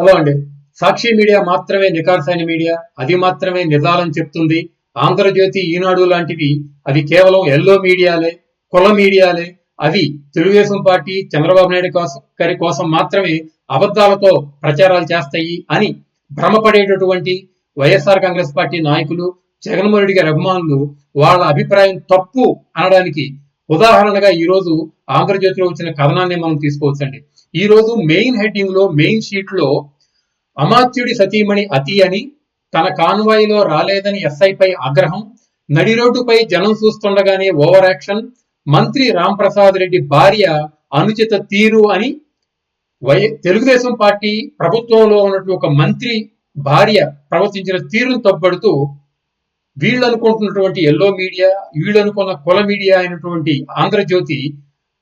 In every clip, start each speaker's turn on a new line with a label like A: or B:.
A: Hello అండి. సాక్షి media మాత్రమే నికార్సైన media అది మాత్రమే నిజాలని చెప్తుంది. ఆంధ్రజ్యోతి ఈనాడు లాంటివి అవి కేవలం ఎల్లో మీడియాలే కుల మీడియాలే అవి తెలుగుదేశం పార్టీ చంద్రబాబు నాయుడు కోసం గారి కోసం మాత్రమే అబద్ధాలతో ప్రచారాలు చేస్తాయి అని భ్రమపడేటటువంటి వైఎస్ఆర్ కాంగ్రెస్ పార్టీ నాయకులు జగన్మోహన్ రెడ్డి గారి అభిమానులు వాళ్ళ అభిప్రాయం తప్పు అనడానికి ఉదాహరణగా ఈ రోజు ఆంధ్రజ్యోతిలో వచ్చిన కథనాన్ని మనం తీసుకోవచ్చండి. ఈ రోజు మెయిన్ హెడ్డింగ్లో మెయిన్ షీట్లో అమాత్యుడి సతీమణి అతి అని తన కాన్వాయిలో రాలేదని ఎస్ఐపై ఆగ్రహం నడి రోడ్డుపై జనం చూస్తుండగానే ఓవర్ యాక్షన్ మంత్రి రామ్ ప్రసాద్ రెడ్డి భార్య అనుచిత తీరు అని వై తెలుగుదేశం పార్టీ ప్రభుత్వంలో ఉన్నటువంటి ఒక మంత్రి భార్య ప్రవర్తించిన తీరును తప్పబడుతూ వీళ్ళు అనుకుంటున్నటువంటి ఎల్లో మీడియా వీళ్ళు అనుకున్న కుల మీడియా అయినటువంటి ఆంధ్రజ్యోతి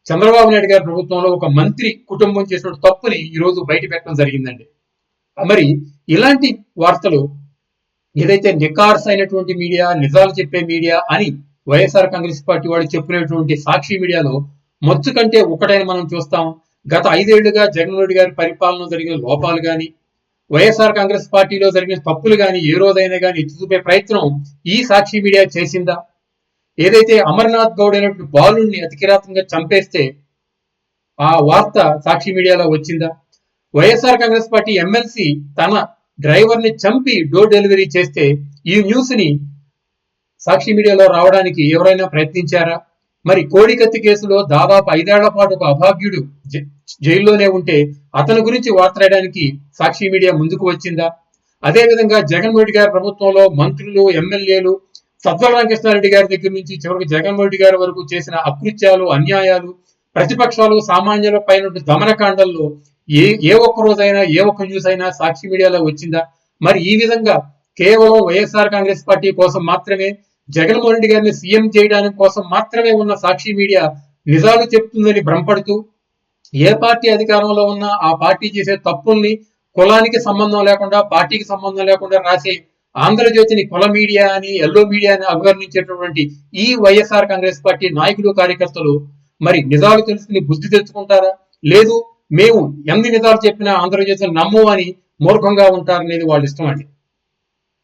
A: చంద్రబాబు నాయుడు గారి ప్రభుత్వంలో ఒక మంత్రి కుటుంబం చేసిన తప్పుని ఈ రోజు బయట పెట్టడం జరిగిందండి. మరి ఇలాంటి వార్తలు ఏదైతే నికార్స్ అయినటువంటి మీడియా నిజాలు చెప్పే మీడియా అని వైఎస్ఆర్ కాంగ్రెస్ పార్టీ వాళ్ళు చెప్పినటువంటి సాక్షి మీడియాలో మొచ్చు కంటే ఒకటైన మనం చూస్తాం. గత ఐదేళ్ళుగా జగన్ రెడ్డి గారి పరిపాలన జరిగిన లోపాలు కానీ వైఎస్ఆర్ కాంగ్రెస్ పార్టీలో జరిగిన తప్పులు కానీ ఏ రోజైనా కానీ ఎత్తి చూపే ప్రయత్నం ఈ సాక్షి మీడియా చేసిందా? ఏదైతే అమర్నాథ్ గౌడ్ అనేటువంటి బాలుణ్ణి అతికిరాతంగా చంపేస్తే ఆ వార్త సాక్షి మీడియాలో వచ్చిందా? వైఎస్ఆర్ కాంగ్రెస్ పార్టీ ఎమ్మెల్సీ తన డ్రైవర్ని చంపి డోర్ డెలివరీ చేస్తే ఈ న్యూస్ని సాక్షి మీడియాలో రావడానికి ఎవరైనా ప్రయత్నించారా? మరి కోడికత్తి కేసులో దాదాపు ఐదేళ్ళ పాటు ఒక అభాగ్యుడు జైల్లోనే ఉంటే అతని గురించి వార్త రాయడానికి సాక్షి మీడియా ముందుకు వచ్చిందా? అదే విధంగా జగన్మోహన్ రెడ్డి గారి ప్రభుత్వంలో మంత్రులు ఎమ్మెల్యేలు సత్వల రామకృష్ణారెడ్డి గారి దగ్గర నుంచి చివరికి జగన్మోహన్ రెడ్డి గారి వరకు చేసిన అకృత్యాలు అన్యాయాలు ప్రతిపక్షాలు సామాన్యుల పైన దమనకాండల్లో ఏ ఏ ఒక్క రోజైనా ఏ ఒక్క న్యూస్ అయినా సాక్షి మీడియాలో వచ్చిందా? మరి ఈ విధంగా కేవలం వైఎస్ఆర్ కాంగ్రెస్ పార్టీ కోసం మాత్రమే జగన్మోహన్ రెడ్డి గారిని సీఎం చేయడానికి కోసం మాత్రమే ఉన్న సాక్షి మీడియా నిజాలు చెప్తుందని భ్రమపడుతూ ఏ పార్టీ అధికారంలో ఉన్నా ఆ పార్టీ చేసే తప్పుల్ని కులానికి సంబంధం లేకుండా పార్టీకి సంబంధం లేకుండా రాసే ఆంధ్రజ్యోతిని కుల మీడియా అని ఎల్లో మీడియా అని అభివర్ణించేటటువంటి ఈ వైఎస్ఆర్ కాంగ్రెస్ పార్టీ నాయకులు కార్యకర్తలు మరి నిజాలు తెలుసుకుని బుద్ధి తెచ్చుకుంటారా? లేదు మేము ఎన్ని నిజాలు చెప్పినా ఆంధ్రజ్యోతిని నమ్ము అని మూర్ఖంగా ఉంటారనేది వాళ్ళ ఇష్టం అండి.